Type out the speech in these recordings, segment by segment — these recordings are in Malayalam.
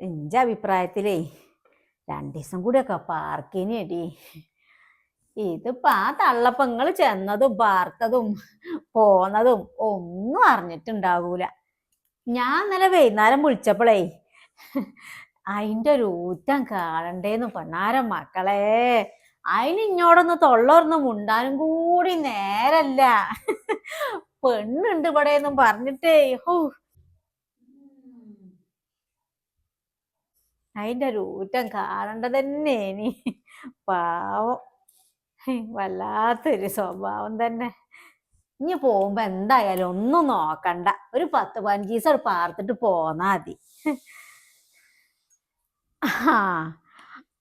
എന്റെ അഭിപ്രായത്തിലേ രണ്ടു ദിവസം കൂടിയൊക്കെ പാർക്കിനേടി ഇതിപ്പോ ആ തള്ളപ്പങ്ങൾ ചെന്നതും പാർത്തതും പോന്നതും ഒന്നും അറിഞ്ഞിട്ടുണ്ടാകൂല ഞാൻ ഇന്നലെ വൈകുന്നേരം വിളിച്ചപ്പോഴേ അതിന്റെ ഒരു ഊറ്റം കാണണ്ടേന്ന് പൊന്നാരം മക്കളെ. അതിന് ഇഞ്ഞോടൊന്ന് തൊള്ളോർന്ന് മുണ്ടാനും കൂടി നേരല്ല. പെണ്ണുണ്ട് ഇവിടെ എന്നും പറഞ്ഞിട്ടേ ഹോ. അതിന്റെ ഒരു ഊറ്റം കാണേണ്ടത് തന്നെ ഇനി. പാവം. വല്ലാത്തൊരു സ്വഭാവം തന്നെ. ഇനി പോകുമ്പോ എന്തായാലും ഒന്നും നോക്കണ്ട. ഒരു പത്ത് പതിനഞ്ച് ദിവസം അവിടെ പാർത്തിട്ട് പോന്നാ മതി. ആ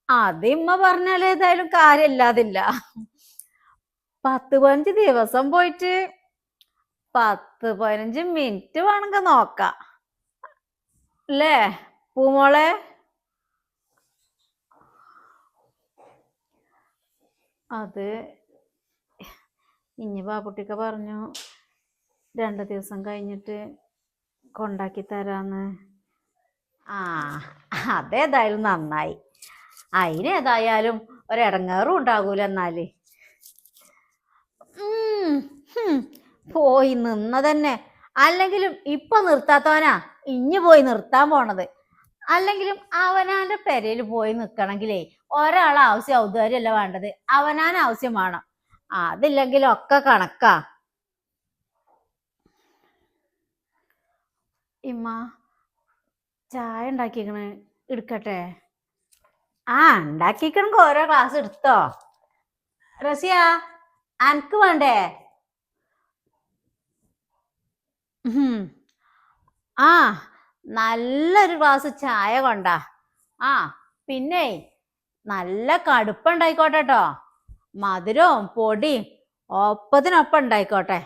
അത് ഇമ്മ പറഞ്ഞാൽ ഏതായാലും കാര്യമില്ലാതില്ല. പത്ത് പതിനഞ്ച് ദിവസം പോയിട്ട് പത്ത് പതിനഞ്ച് മിനിറ്റ് വേണമെങ്കിൽ നോക്കാം. അല്ലേ? പൂമോളെ അത് ഇനി ബാപ്പുട്ടിക്ക പറഞ്ഞു രണ്ട് ദിവസം കഴിഞ്ഞിട്ട് കൊണ്ടാക്കി തരാന്ന്. ആ അതേതായാലും നന്നായി. അതിനേതായാലും ഒരിടങ്ങേറും ഉണ്ടാകൂല എന്നാൽ. പോയി ഹും, പോയി നിന്നതന്നെ. അല്ലെങ്കിലും ഇപ്പൊ നിർത്താത്തവനാ ഇഞ്ഞു പോയി നിർത്താൻ പോണത്. അല്ലെങ്കിലും അവനാന്റെ പെരയിൽ പോയി നിൽക്കണമെങ്കിലേ ഒരാളെ ആവശ്യം ഔദാര്യമല്ല വേണ്ടത്. അവനാൻ ആവശ്യം വേണം. അതില്ലെങ്കിലൊക്കെ കണക്കാ. ഇമ്മ ചായ ഉണ്ടാക്കിക്കണ് എടുക്കട്ടെ? ആ ഉണ്ടാക്കിക്കണെങ്കിൽ ഓരോ ക്ലാസ് എടുത്തോ. റസിയ അനക്ക് വേണ്ടേ. ആ നല്ലൊരു ഗ്ലാസ് ചായ കൊണ്ടാ. ആ പിന്നെ നല്ല കടുപ്പുണ്ടായിക്കോട്ടെ കേട്ടോ മധുരവും പൊടിയും ഒപ്പത്തിനൊപ്പം ഉണ്ടായിക്കോട്ടെ.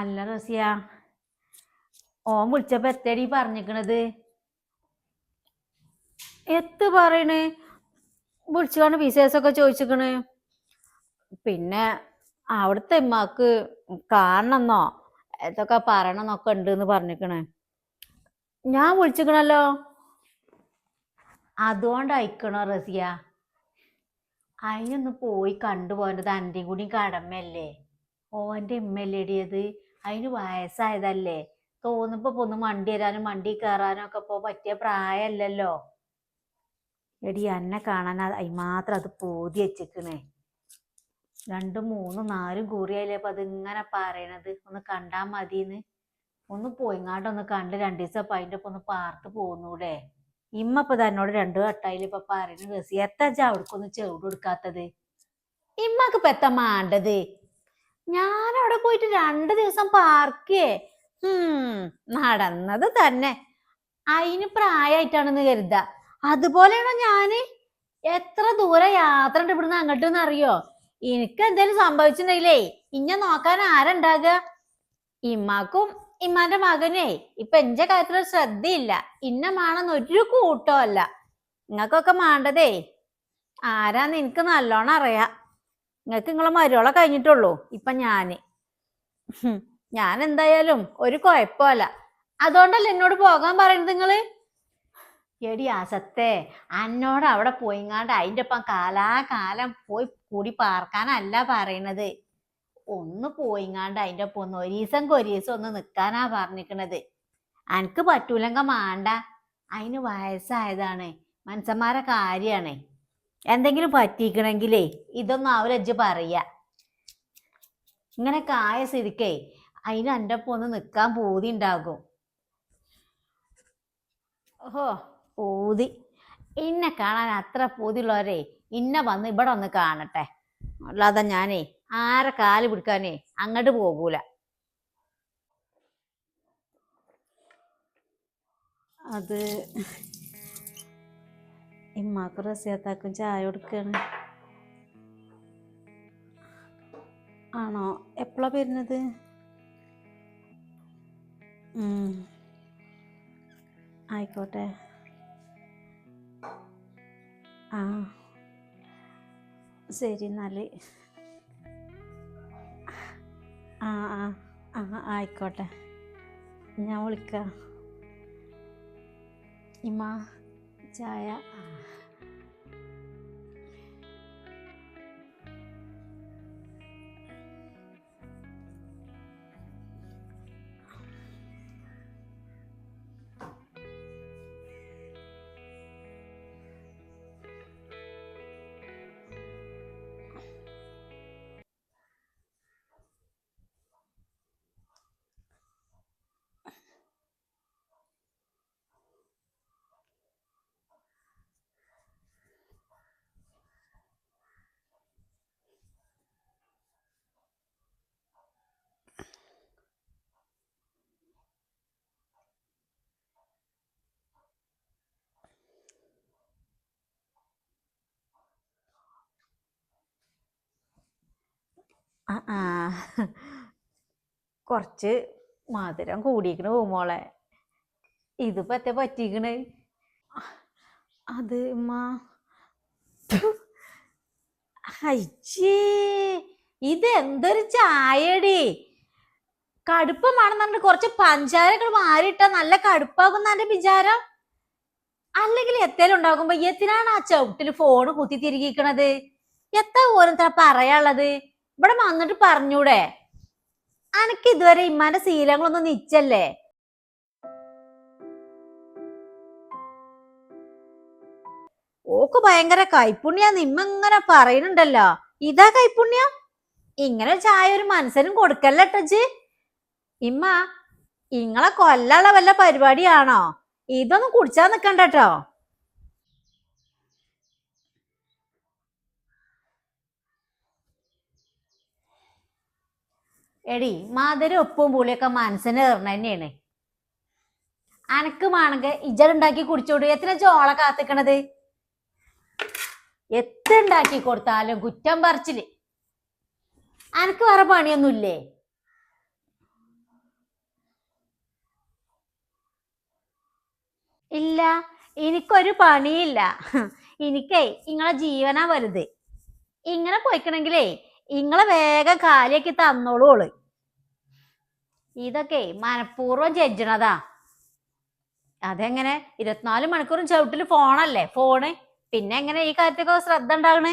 അല്ല റസിയ ഓൻ വിളിച്ചപ്പോ എത്തടി പറഞ്ഞിക്കണത്? എത്ത് പറയണേ? വിളിച്ചുകൊണ്ട് വിശേഷമൊക്കെ ചോദിച്ചിക്കണ്. പിന്നെ അവിടുത്തെ ഉമ്മാക്ക് കാണണമെന്നോ ഇതൊക്കെ പറയണമെന്നൊക്കെ ഉണ്ട് എന്ന് പറഞ്ഞിക്കണ്. ഞാൻ വിളിച്ചിക്കണല്ലോ? അതുകൊണ്ട് അയക്കണോ റസിയ? അതിനൊന്ന് പോയി കണ്ടുപോകേണ്ടത് അന്റെയും കൂടി കടമയല്ലേ? ഓന്റെ ഉമ്മല്ലേടിയത് അതിന് വയസ്സായതല്ലേ? തോന്നുമ്പോ ഒന്ന് വണ്ടി വരാനും മണ്ടി കയറാനും ഒക്കെ ഇപ്പൊ പറ്റിയ പ്രായമല്ലല്ലോ എടി എന്നെ കാണാൻ അതിമാത്രം അത് പൂതി വെച്ചിക്കണേ. രണ്ടും മൂന്നും നാലും കൂറിയായില്ലേ അപ്പൊ അതിങ്ങനെ പറയണത്? ഒന്ന് കണ്ടാ മതിന്ന്. ഒന്ന് പോയിങ്ങാണ്ട് ഒന്ന് കണ്ട് രണ്ടു ദിവസം അപ്പൊ അതിന്റെ ഒപ്പം ഒന്ന് പാർത്ത് പോന്നൂടെ. ഇമ്മ ഇപ്പൊ തന്നോട് രണ്ടു വട്ടായിൽ ഇപ്പൊ പറയുന്നത് റസി എത്താ അവിടക്കൊന്ന് ചെവിട് കൊടുക്കാത്തത്? ഇമ്മക്ക് ഇപ്പൊ എത്താ മാണ്ടത്? ഞാൻ അവിടെ പോയിട്ട് രണ്ട് ദിവസം പാർക്കേ. ഉം നടന്നത് തന്നെ. അതിന് പ്രായമായിട്ടാണെന്ന് കരുത. അതുപോലെയാണോ ഞാൻ? എത്ര ദൂരെ യാത്ര ഉണ്ട് ഇവിടുന്ന് അങ്ങോട്ടെന്ന് അറിയോ എനിക്ക് എന്തേലും സംഭവിച്ചിട്ടുണ്ടെങ്കിലേ ഇന്നെ നോക്കാൻ ആരുണ്ടാകുക ഇമ്മാക്കും ഇമ്മാന്റെ മകനേ ഇപ്പൊ എന്റെ കാര്യത്തിൽ ശ്രദ്ധയില്ല. ഇന്നമാണെന്ന് ഒരു കൂട്ടമല്ല നിങ്ങൾക്കൊക്കെ മാണ്ടതേ. ആരാന്ന് എനിക്ക് നല്ലോണം അറിയാം. നിങ്ങൾക്ക് നിങ്ങളെ മരുവളെ കഴിഞ്ഞിട്ടുള്ളൂ. ഇപ്പൊ ഞാൻ. ഞാൻ എന്തായാലും ഒരു കുഴപ്പമല്ല. അതുകൊണ്ടല്ല എന്നോട് പോകാൻ പറയുന്നത് നിങ്ങൾ? എടി അസത്തെ അന്നോട് അവിടെ പോയിങ്ങാണ്ട് അതിന്റെ ഒപ്പം കാലാകാലം പോയി കൂടി പാർക്കാനല്ല പറയണത്. ഒന്ന് പോയിങ്ങാണ്ട് അതിന്റെ ഒപ്പം ഒന്ന് ഒരീസം കൊരീസം ഒന്ന് നിൽക്കാനാ പറഞ്ഞിരിക്കണത്. അനക്ക് പറ്റൂലെങ്ക മാണ്ട. അതിന് വയസ്സായതാണ്. മനുഷ്യന്മാരെ കാര്യാണേ എന്തെങ്കിലും പറ്റിക്കണമെങ്കിലേ ഇതൊന്നും അവരജ്ജ് പറയുക ഇങ്ങനെ ആയ സ്ഥിതിക്കേ അതിന് എന്റെ ഒപ്പം ഒന്ന് നിൽക്കാൻ പൂതി ഉണ്ടാകും ഓഹോ പൂതി. എന്നെ കാണാൻ അത്ര പൂതിയുള്ളവരെ ഇന്നെ വന്ന് ഇവിടെ ഒന്ന് കാണട്ടെ. അല്ലാതെ ഞാനേ ആരെ കാൽ പിടിക്കാനേ അങ്ങോട്ട് പോകൂല. അത് ഇമ്മാക്കും റസിയാത്താക്കും ചായ കൊടുക്കുകയാണ് ആണോ? എപ്പോഴാ വരുന്നത്. ആയിക്കോട്ടെ. ആ. ശരി എന്നാൽ ആ ആ ആ ആയിക്കോട്ടെ. ഞാൻ വിളിക്കാം. ഇമ്മ ചായ. കുറച്ച് മധുരം കൂടിയിരിക്കണ പൂമോളെ ഇതിപ്പോ എത്ര പറ്റിക്കണേ അത് മാ അയ്യേ ഇത് എന്തൊരു ചായടി. കടുപ്പമാണെന്നുണ്ട് കുറച്ച് പഞ്ചാരകൾ മാറിയിട്ടാ നല്ല കടുപ്പാകുന്ന എന്റെ വിചാരം. അല്ലെങ്കിൽ എത്തേലും ഉണ്ടാകുമ്പോ എത്തിനാണ് ആ ചവിട്ടിൽ ഫോണ് കുത്തി തിരികിക്കണത്? എത്ര ഓരോരുത്തര പറയാനുള്ളത്? ഇവിടെ വന്നിട്ട് പറഞ്ഞൂടെ? അനക്ക് ഇതുവരെ ഇമ്മാന്റെ ശീലങ്ങളൊന്നും നിച്ചല്ലേ? ഓക്ക് ഭയങ്കര കൈപ്പുണ്യാന്ന് ഇമ്മങ്ങനെ പറയുന്നുണ്ടല്ലോ. ഇതാ കൈപ്പുണ്യം? ഇങ്ങനെ ചായ ഒരു മനസ്സിനും കൊടുക്കല്ലട്ടജ് ഇമ്മ ഇങ്ങളെ കൊല്ലള്ള വല്ല പരിപാടിയാണോ? ഇതൊന്നും കുടിച്ചാ നിക്കണ്ടട്ടോ എടി മാതിരി ഉപ്പും പുളിയൊക്കെ മനസ്സിന് തീർന്ന തന്നെയാണ്. അനക്ക് മാണെങ്കിൽ ഇജറുണ്ടാക്കി കുടിച്ചോടു. എത്ര ചോള കാത്തിക്കണത്? എത്തുണ്ടാക്കി കൊടുത്താലും കുറ്റം പറിച്ചിൽ. അനക്ക് വേറെ പണിയൊന്നുമില്ലേ? ഇല്ല എനിക്കൊരു പണിയില്ല. എനിക്കേ ഇങ്ങളെ ജീവനാ വലുത്. ഇങ്ങനെ പോയിക്കണെങ്കിലേ ഇങ്ങളെ വേഗം കാലിയാക്കി തന്നോളൂ ഇതൊക്കെ മനഃപൂർവം ജഡ്ജണതാ അതെങ്ങനെ? ഇരുപത്തിനാല് മണിക്കൂറും ചവിട്ടിൽ ഫോണല്ലേ ഫോണ് പിന്നെ എങ്ങനെ ഈ കാര്യത്തൊക്കെ ശ്രദ്ധ ഉണ്ടാകണേ?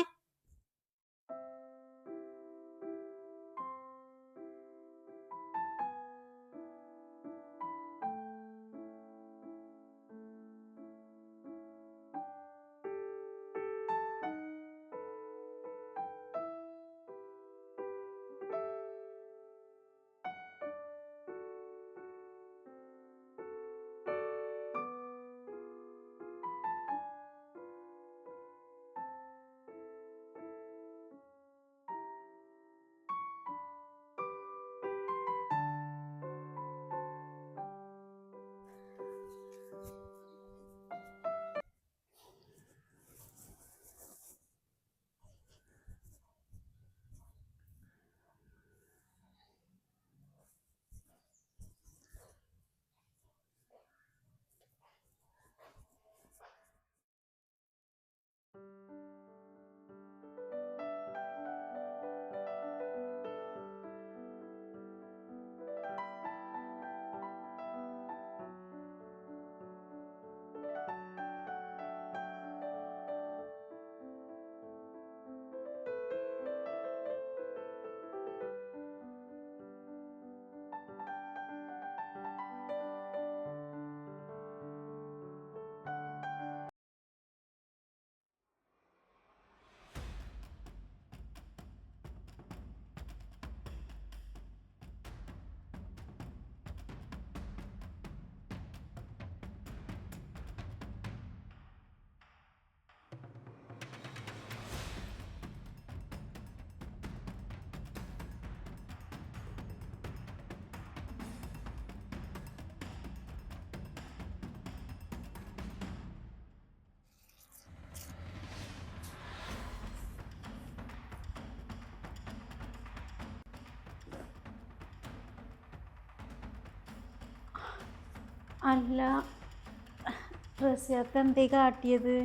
അല്ല റസിയാത്ത എന്തേ കാട്ടിയത്?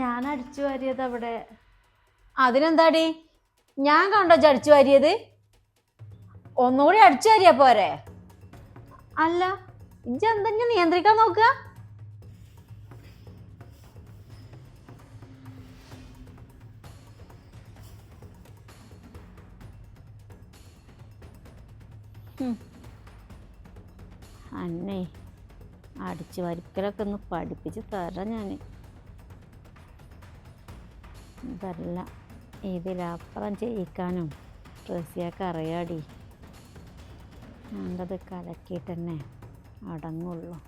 ഞാൻ അടിച്ചു വാരിയത് അവിടെ. അതിനെന്താടി? ഞാൻ കണ്ടോ ചടിച്ചു വാരിയത്? ഒന്നുകൂടി അടിച്ചു വാരിയാ പോരെ. അല്ല ഇജ്ജ് എന്തെങ്കിലും നിയന്ത്രിക്കാൻ നോക്കുക. അന്നേ. അടിച്ചു വരിക്കലൊക്കെ ഒന്ന് പഠിപ്പിച്ച് തരാം ഞാൻ ഇതല്ല ഇതിലപ്പുറം ചെയ്യിക്കാനും ഡ്രസ്സിയൊക്കെ അറിയാടി. ഞാനത് കലക്കിയിട്ട് തന്നെ അടങ്ങുള്ളൂ.